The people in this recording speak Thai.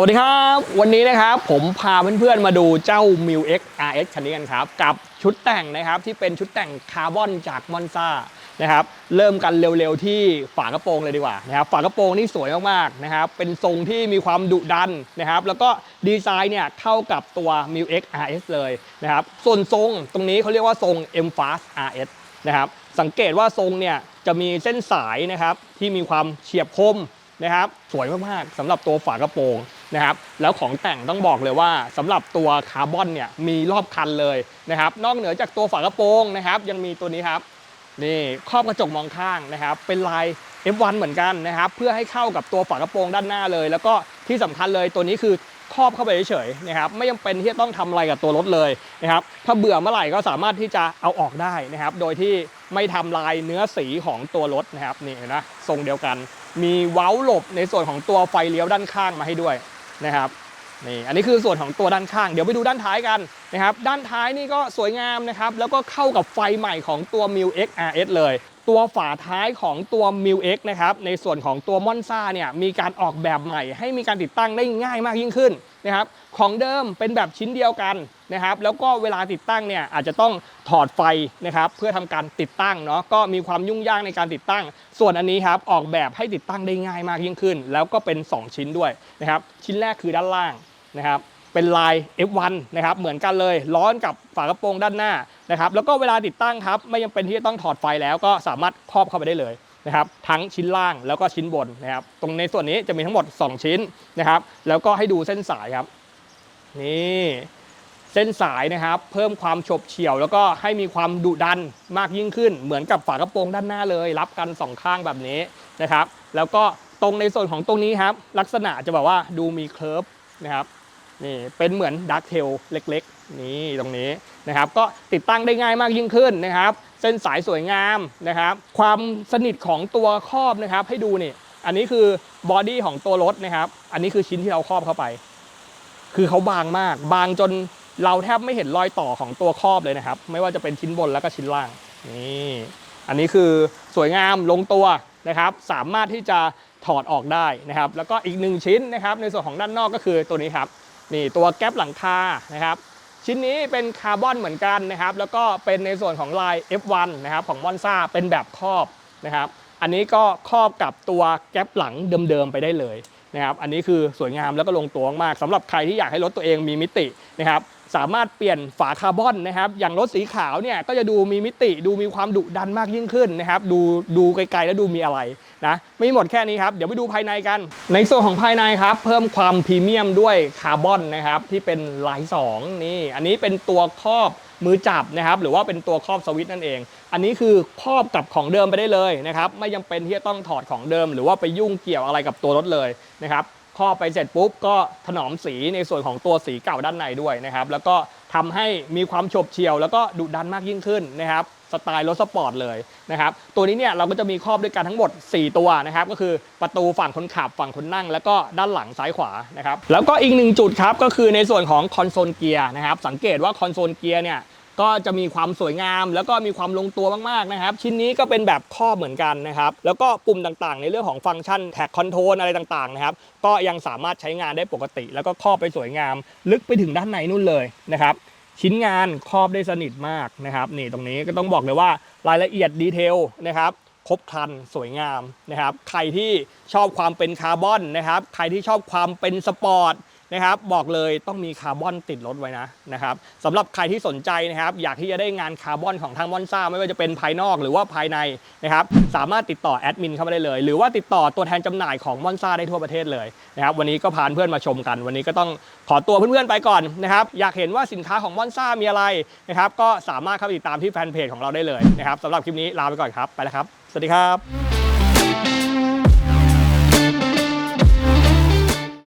สวัสดีครับ วันนี้นะครับผมพาเพื่อนๆมาดูเจ้า m i l X RS คันนี้กันครับ กับชุดแต่งนะครับที่เป็นชุดแต่งคาร์บอนจากมอนซ่านะครับเริ่มกันเร็วๆที่ฝากระโปรงเลยดีกว่านะครับฝากระโปรงนี่สวยมากๆนะครับเป็นทรงที่มีความดุดันนะครับแล้วก็ดีไซน์เนี่ยเข้ากับตัว m i l X RS เลยนะครับส่วนทรงตรงนี้เขาเรียกว่าทรง M Fast RS นะครับสังเกตว่าทรงเนี่ยจะมีเส้นสายนะครับที่มีความเฉียบคม นะครับสวยมากๆสำหรับตัวฝากระโปรงนะครับแล้วของแต่งต้องบอกเลยว่าสำหรับตัวคาร์บอนเนี่ยมีรอบคันเลยนะครับนอกเหนือจากตัวฝากระโปรงนะครับยังมีตัวนี้ครับนี่ครอบกระจกมองข้างนะครับเป็นลาย F1 เหมือนกันนะครับเพื่อให้เข้ากับตัวฝากระโปรงด้านหน้าเลย แล้วก็ที่สำคัญเลยตัวนี้คือครอบเข้าไปเฉยๆนะครับไม่จำเป็นที่จะต้องทำอะไรกับตัวรถเลยนะครับถ้าเบื่อเมื่อไหร่ก็สามารถที่จะเอาออกได้นะครับโดยที่ไม่ทำลายเนื้อสีของตัวรถนะครับนี่นะทรงเดียวกัน มีเว้าหลบในส่วนของตัวไฟเลี้ยวด้านข้างมาให้ด้วยนะครับนี่อันนี้คือส่วนของตัวด้านข้าง เดี๋ยวไปดูด้านท้ายกันนะครับ ด้านท้ายนี่ก็สวยงามนะครับ แล้วก็เข้ากับไฟใหม่ของตัว m i l X RS เลย ตัวฝาท้ายของตัว m i l X นะครับในส่วนของตัวมอนซ่าเนี่ยมีการออกแบบใหม่ ให้มีการติดตั้งได้ง่ายมากยิ่งขึ้นนะครับของเดิมเป็นแบบชิ้นเดียวกันนะครับแล้วก็เวลาติดตั้งเนี่ยอาจจะต้องถอดไฟนะครับเพื่อทำการติดตั้งเนาะก็มีความยุ่งยากในการติดตั้ง ส่วนอันนี้ครับออกแบบให้ติดตั้งได้ง่ายมากยิ่งขึ้น แล้วก็เป็น 2 ชิ้นด้วยนะครับชิ้นแรกคือด้านล่างนะครับเป็นลาย F1 นะครับเหมือนกันเลยล้อนกับฝากระโปรงด้านหน้า นะครับแล้วก็เวลาติดตั้งครับไม่จำเป็นที่จะต้องถอดไฟแล้วก็สามารถครอบเข้าไปได้เลยนะครับทั้งชิ้นล่างแล้วก็ชิ้นบนนะครับตรงในส่วนนี้จะมีทั้งหมด 2 ชิ้นนะครับแล้วก็ให้ดูเส้นสายครับนี่เส้นสายนะครับเพิ่มความฉบเฉี่ยว แล้วก็ให้มีความดุดันมากยิ่งขึ้น เหมือนกับฝากระโปรงด้านหน้าเลย รับกันสองข้างแบบนี้นะครับแล้วก็ตรงในส่วนของตรงนี้ครับลักษณะจะแบบว่าดูมีเคิร์ฟนะครับ นี่เป็นเหมือนดักเทลเล็กๆ นี่ตรงนี้นะครับ ก็ติดตั้งได้ง่ายมากยิ่งขึ้นนะครับ เส้นสายสวยงามนะครับ ความสนิทของตัวครอบนะครับ ให้ดูนี่ อันนี้คือบอดี้ของตัวรถนะครับ อันนี้คือชิ้นที่เราครอบเข้าไป คือเขาบางมาก บางจนเราแทบไม่เห็นรอยต่อของตัวครอบเลยนะครับ ไม่ว่าจะเป็นชิ้นบนแล้วก็ชิ้นล่าง นี่ อันนี้คือสวยงามลงตัวนะครับ สามารถที่จะถอดออกได้นะครับ แล้วก็อีกหนึ่งชิ้นนะครับ ในส่วนของด้านนอกก็คือตัวนี้ครับ นี่ตัวแก๊ปหลังคานะครับ ชิ้นนี้เป็นคาร์บอนเหมือนกันนะครับ แล้วก็เป็นในส่วนของลาย F1 นะครับของมอนซ่าเป็นแบบครอบนะครับ อันนี้ก็ครอบกับตัวแก๊ปหลังเดิมๆไปได้เลยนะครับ อันนี้คือสวยงามแล้วก็ลงตัวมากสำหรับใครที่อยากให้รถตัวเองมีมิตินะครับ สามารถเปลี่ยนฝาคาร์บอนนะครับอย่างรถสีขาวเนี่ยก็จะดูมีมิติดูมีความดุดันมากยิ่งขึ้นนะครับดูดูไกลๆแล้วดูมีอะไรนะไม่หมดแค่นี้ครับ เดี๋ยวไปดูภายในกัน ในส่วนของภายในครับ เพิ่มความพรีเมียมด้วยคาร์บอนนะครับที่เป็นลาย2นี่อันนี้เป็นตัวครอบมือจับนะครับหรือว่าเป็นตัวครอบสวิตช์นั่นเอง อันนี้คือครอบกับของเดิมไปได้เลยนะครับไม่จำเป็นที่จะต้องถอดของเดิม หรือว่าไปยุ่งเกี่ยวอะไรกับตัวรถเลยนะครับ ครอบไปเสร็จปุ๊บก็ถนอมสีในส่วนของตัวสีเก่าด้านในด้วยนะครับ แล้วก็ทำให้มีความฉบเฉี่ยว แล้วก็ดุดันมากยิ่งขึ้นนะครับสไตล์รถสปอร์ตเลยนะครับ ตัวนี้เนี่ยเราก็จะมีครอบด้วยกันทั้งหมด 4 ตัวนะครับ ก็คือประตูฝั่งคนขับฝั่งคนนั่ง แล้วก็ด้านหลังซ้ายขวานะครับ แล้วก็อีกหนึ่งจุดครับก็คือในส่วนของคอนโซลเกียร์นะครับ สังเกตว่าคอนโซลเกียร์เนี่ย ก็จะมีความสวยงาม แล้วก็มีความลงตัวมากๆนะครับ ชิ้นนี้ก็เป็นแบบครอบเหมือนกันนะครับ แล้วก็ปุ่มต่างๆ ในเรื่องของฟังก์ชันแท็กคอนโทรลอะไรต่างๆนะครับ ก็ยังสามารถใช้งานได้ปกติ แล้วก็ครอบไปสวยงาม ลึกไปถึงด้านในนู่นเลยนะครับชิ้นงานครอบได้สนิทมากนะครับนี่ตรงนี้ก็ต้องบอกเลยว่ารายละเอียดดีเทลนะครับครบครันสวยงามนะครับ ใครที่ชอบความเป็นคาร์บอนนะครับ ใครที่ชอบความเป็นสปอร์ต นะครับบอกเลยต้องมีคาร์บอนติดรถไว้นะนะครับสำหรับใครที่สนใจนะครับอยากที่จะได้งานคาร์บอนของทางมอนซ่าไม่ว่าจะเป็นภายนอกหรือว่าภายในนะครับสามารถติดต่อแอดมินเข้ามาได้เลย หรือว่าติดต่อตัวแทนจำหน่ายของมอนซ่าได้ทั่วประเทศเลยนะครับวันนี้ก็พาเพื่อนมาชมกัน วันนี้ก็ต้องขอตัวเพื่อนๆไปก่อนนะครับอยากเห็นว่าสินค้าของมอนซ่ามีอะไรนะครับก็สามารถเข้าไปติดตามที่แฟนเพจของเราได้เลยนะครับสำหรับคลิปนี้ลาไปก่อนครับไปแล้วครับ สวัสดีครับ